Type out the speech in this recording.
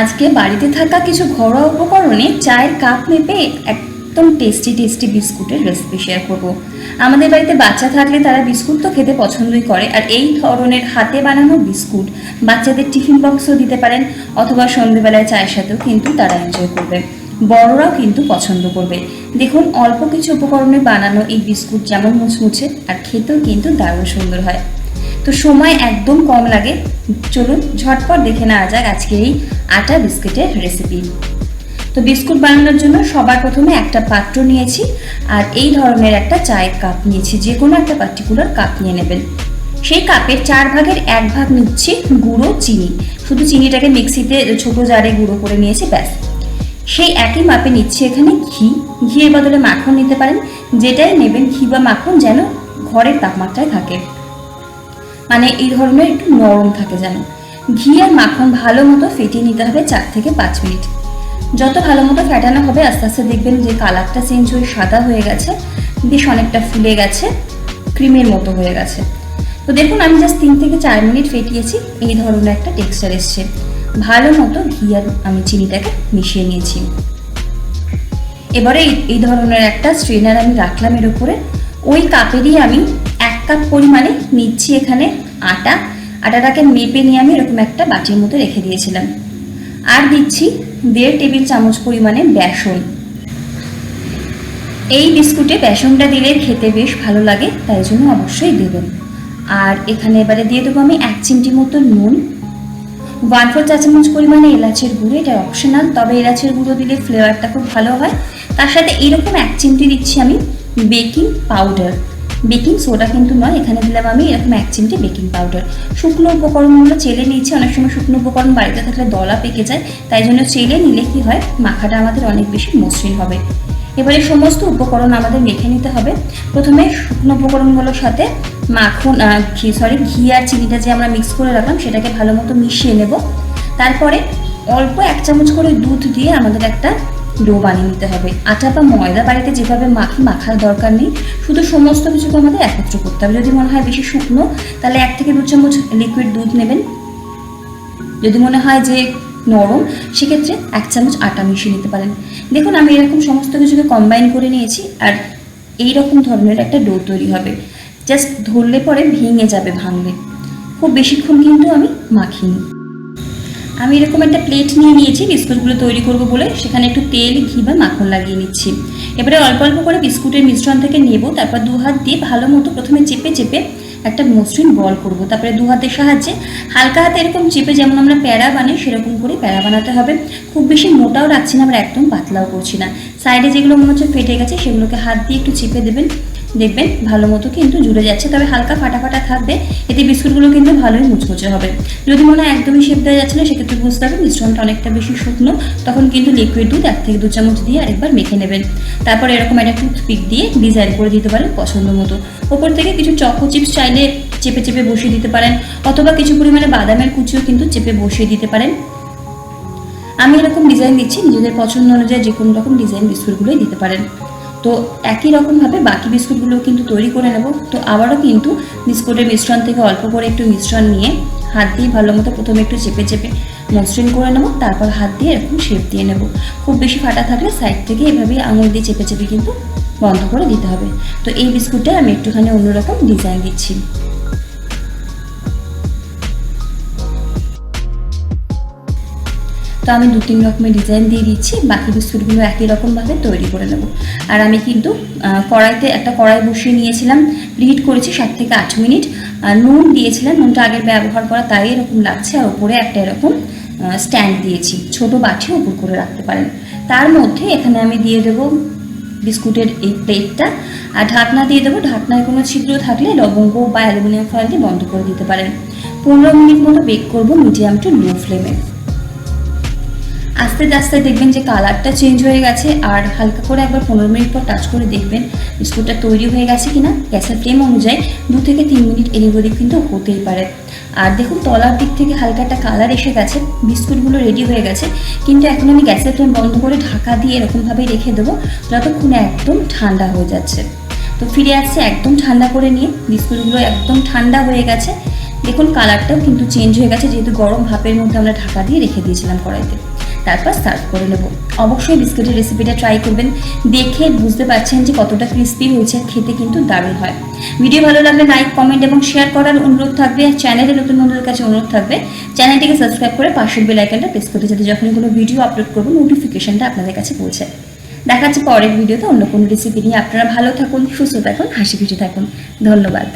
আজকে বাড়িতে থাকা কিছু ঘরোয়া উপকরণে চায়ের কাপ মেপে একদম টেস্টি টেস্টি বিস্কুটের রেসিপি শেয়ার করব। আমাদের বাড়িতে বাচ্চা থাকলে তারা বিস্কুট তো খেতে পছন্দই করে। আর এই ধরনের হাতে বানানো বিস্কুট বাচ্চাদের টিফিন বক্সও দিতে পারেন, অথবা সন্ধেবেলায় চায়ের সাথেও কিন্তু তারা এনজয় করবে। বড়রাও কিন্তু পছন্দ করবে। দেখুন, অল্প কিছু উপকরণে বানানো এই বিস্কুট যেমন মুচমুচে, আর খেতেও কিন্তু দারুণ সুন্দর হয়। তো সময় একদম কম লাগে। চলুন ঝটপট দেখে নেওয়া যাক আজকে এই আটা বিস্কুটের রেসিপি তো বিস্কুট বানানোর জন্য সবার প্রথমে একটা পাত্র নিয়েছি আর এই ধরনের একটা চায়ের কাপ নিয়েছি, যে কোনো একটা পার্টিকুলার কাপ নিয়ে নেবেন। সেই কাপের চার ভাগের এক ভাগ নিচ্ছি গুঁড়ো চিনি। শুধু চিনিটাকে মিক্সিতে ছোট জারে গুঁড়ো করে নিয়েছি, ব্যাস। সেই একই মাপে নিচ্ছি এখানে ঘি। ঘিয়ের বদলে মাখন নিতে পারেন, যেটাই নেবেন, ঘি বা মাখন যেন ঘরের তাপমাত্রায় থাকে। মানে এই ধরনের একটু নরম থাকে যেন। ঘি আর মাখন ভালো মতো ফেটিয়ে নিতে হবে চার থেকে পাঁচ মিনিট। যত ভালো মতো ফেটানো হবে, আস্তে আস্তে দেখবেন যে কালারটা চেঞ্জ হয়ে সাদা হয়ে গেছে, বেশ অনেকটা ফুলে গেছে, ক্রিমের মতো হয়ে গেছে। তো দেখুন, আমি জাস্ট তিন থেকে চার মিনিট ফেটিয়েছি, এই ধরনের একটা টেক্সচার এসছে। ভালো মতো ঘি আর আমি চিনিটাকে মিশিয়ে নিয়েছি। এবারে এই- ধরনের একটা স্ট্রেনার আমি রাখলাম এর উপরে। ওই কাপেরই আমি কাপ পরিমাণে নিচ্ছি এখানে আটা। আটাটাকে মেপে নিয়ে আমি এরকম একটা বাটির মতো রেখে দিয়েছিলাম। আর দিচ্ছি দেড় টেবিল চামচ পরিমাণে বেসন। এই বিস্কুটে বেসনটা দিলে খেতে বেশ ভালো লাগে, তাই জন্য অবশ্যই দেবেন আর এখানে এবারে দিয়ে দেবো আমি এক চিমটি মতো নুন। ওয়ান ফোর চা চামচ পরিমাণে এলাচের গুঁড়ো, এটা অপশনাল, তবে এলাচের গুঁড়ো দিলে ফ্লেভারটা খুব ভালো হয়। তার সাথে এরকম এক চিমটি দিচ্ছি আমি বেকিং পাউডার। বেকিং সোডা কিন্তু নয়, এখানে দিলাম আমি এরকম এক চিমটি বেকিং পাউডার। শুকনো উপকরণগুলো চেলে নিয়েছি, অনেক সময় শুকনো উপকরণ বাড়িতে থাকলে দলা পেকে যায়, তাই জন্য চেলে নিলে কি হয়, মাখাটা আমাদের অনেক বেশি মসৃণ হবে। এবারে সমস্ত উপকরণ আমাদের মেখে নিতে হবে। প্রথমে শুকনো উপকরণগুলোর সাথে মাখন ঘি সরি ঘি আর চিনিটা যে আমরা মিক্স করে রাখলাম, সেটাকে ভালো মতো মিশিয়ে নেব। তারপরে অল্প এক চামচ করে দুধ দিয়ে আমাদের একটা ডো বানিয়ে নিতে হবে। আটা বা ময়দা বাড়িতে যেভাবে মাখি মাখার দরকার নেই, শুধু সমস্ত কিছুকে আমাদের একত্র করতে হবে। যদি মনে হয় বেশি শুকনো, তাহলে এক থেকে দু চামচ লিকুইড দুধ নেবেন। যদি মনে হয় যে নরম, সেক্ষেত্রে এক চামচ আটা মিশিয়ে নিতে পারেন। দেখুন, আমি এরকম সমস্ত কিছুকে কম্বাইন করে নিয়েছি, আর এই রকম ধরনের একটা ডো তৈরি হবে। জাস্ট ধরলে পরে ভেঙে যাবে ভাঙলে। খুব বেশিক্ষণ কিন্তু আমি মাখিনি। আমি এরকম একটা প্লেট নিয়ে নিয়েছি, বিস্কুটগুলো তৈরি করব বলে। সেখানে একটু তেল, ঘি বা মাখন লাগিয়ে নিচ্ছি। এবারে অল্প অল্প করে বিস্কুটের মিশ্রণ থেকে নেব, তারপর দু হাত দিয়ে ভালো মতো প্রথমে চেপে চেপে একটা মসৃণ বল করব। তারপরে দু হাতের সাহায্যে হালকা হাতে এরকম চেপে যেমন আমরা প্যারা বানাই, সেরকম করে প্যারা বানাতে হবে। খুব বেশি মোটাও রাখছি না, আবার একদম পাতলাও করছি না। সাইডে যেগুলো মনে হচ্ছে ফেটে গেছে, সেগুলোকে হাত দিয়ে একটু চেপে দেবেন। দেখবেন, ভালো মতো কিন্তু জুড়ে যাচ্ছে। তবে হালকা ফাটা ফাটা থাকবে। এতে বিস্কুটগুলো কিন্তু ভালোই মুচমুচে হবে। যদি মনে হয় একদমই শেপ দেওয়া যাচ্ছে না, সেক্ষেত্রে বুঝতে হবে মিশ্রণটা অনেকটা বেশি শুকনো। তখন কিন্তু লিকুইড দুধ এক থেকে দু চামচ দিয়ে আরেকবার মেখে নেবেন। তারপর এরকম একটা টুথপিক দিয়ে ডিজাইন করে দিতে পারেন পছন্দ মতো। ওপর থেকে কিছু চকো চিপস চাইলে চেপে চেপে বসিয়ে দিতে পারেন, অথবা কিছু পরিমাণে বাদামের কুচিও কিন্তু চেপে বসিয়ে দিতে পারেন। আমি এরকম ডিজাইন দিচ্ছি, নিজেদের পছন্দ অনুযায়ী যে কোনো রকম ডিজাইন বিস্কুটগুলোই দিতে পারেন। তো একই রকমভাবে বাকি বিস্কুটগুলো কিন্তু তৈরি করে নেব। তো আবারও কিন্তু বিস্কুটের মিশ্রণ থেকে অল্প করে একটু মিশ্রণ নিয়ে হাত দিয়ে ভালো মতো প্রথমে একটু চেপে চেপে মসৃণ করে নেব, তারপর হাত দিয়ে এরকম শেপ দিয়ে নেব। খুব বেশি ফাটা থাকলে সাইড থেকে এভাবেই আঙুল দিয়ে চেপে চেপে কিন্তু বন্ধ করে দিতে হবে। তো এই বিস্কুটটা আমি একটুখানি অন্যরকম ডিজাইন দিচ্ছি। তো আমি দু, তিন রকমের ডিজাইন দিয়ে দিচ্ছি, বাকি বিস্কুটগুলো একই রকমভাবে তৈরি করে নেব। আর আমি কিন্তু কড়াইতে একটা কড়াই বসিয়ে নিয়েছিলাম প্রিহিট করেছি সাত থেকে আট মিনিট। আর নুন দিয়েছিলাম, নুনটা আগের ব্যবহার করা তাই এরকম লাগছে, আর ওপরে একটা এরকম স্ট্যান্ড দিয়েছি, ছোট বাটি উপর করে রাখতে পারেন। তার মধ্যে এখানে আমি দিয়ে দেবো বিস্কুটের এই প্লেটটা আর ঢাকনা দিয়ে দেবো, ঢাকনায় কোনো ছিদ্র থাকলে লবঙ্গ বা অ্যালুমিনিয়াম ফয়েল দিয়ে বন্ধ করে দিতে পারেন। পনেরো মিনিট মতো বেক করব মিডিয়াম টু লো ফ্লেমে আস্তে আস্তে দেখবেন যে কালারটা চেঞ্জ হয়ে গেছে, আর হালকা করে একবার পনেরো মিনিট পর টাচ করে দেখবেন বিস্কুটটা তৈরি হয়ে গেছে কিনা। গ্যাসের ফ্লেম অনুযায়ী দু থেকে তিন মিনিট এদিক ওদিক কিন্তু হতেই পারে। আর দেখুন, তলার দিক থেকে হালকা একটা কালার এসে গেছে, বিস্কুটগুলো রেডি হয়ে গেছে। কিন্তু এখন আমি গ্যাসের ফ্লেম বন্ধ করে ঢাকা দিয়ে এরকমভাবেই রেখে দেবো, যতক্ষণে একদম ঠান্ডা হয়ে যাচ্ছে। তো ফিরে আসছে একদম ঠান্ডা করে নিয়ে, বিস্কুটগুলো একদম ঠান্ডা হয়ে গেছে। দেখুন কালারটাও কিন্তু চেঞ্জ হয়ে গেছে, যেহেতু গরম ভাপের মধ্যে আমরা ঢাকা দিয়ে রেখে দিয়েছিলাম কড়াইতে। তারপর সার্ভ করে নেব। অবশ্যই বিস্কুটের রেসিপিটা ট্রাই করবেন। দেখে বুঝতে পারছেন যে কতটা ক্রিস্পি হয়েছে, খেতে কিন্তু দারুণ হয়। ভিডিও ভালো লাগলে লাইক কমেন্ট এবং শেয়ার করার অনুরোধ থাকবে। আর চ্যানেলে নতুন বন্ধুদের কাছে অনুরোধ থাকবে চ্যানেলটিকে সাবস্ক্রাইব করে পাশের বেল আইকনটা প্রেস করতে যাতে যখনই কোনো ভিডিও আপলোড করব নোটিফিকেশনটা আপনাদের কাছে পৌঁছে। দেখাচ্ছে পরের ভিডিওতে অন্য কোনো রেসিপি নিয়ে। আপনারা ভালো থাকুন, সুস্থ থাকুন, হাসি খুশি থাকুন। ধন্যবাদ।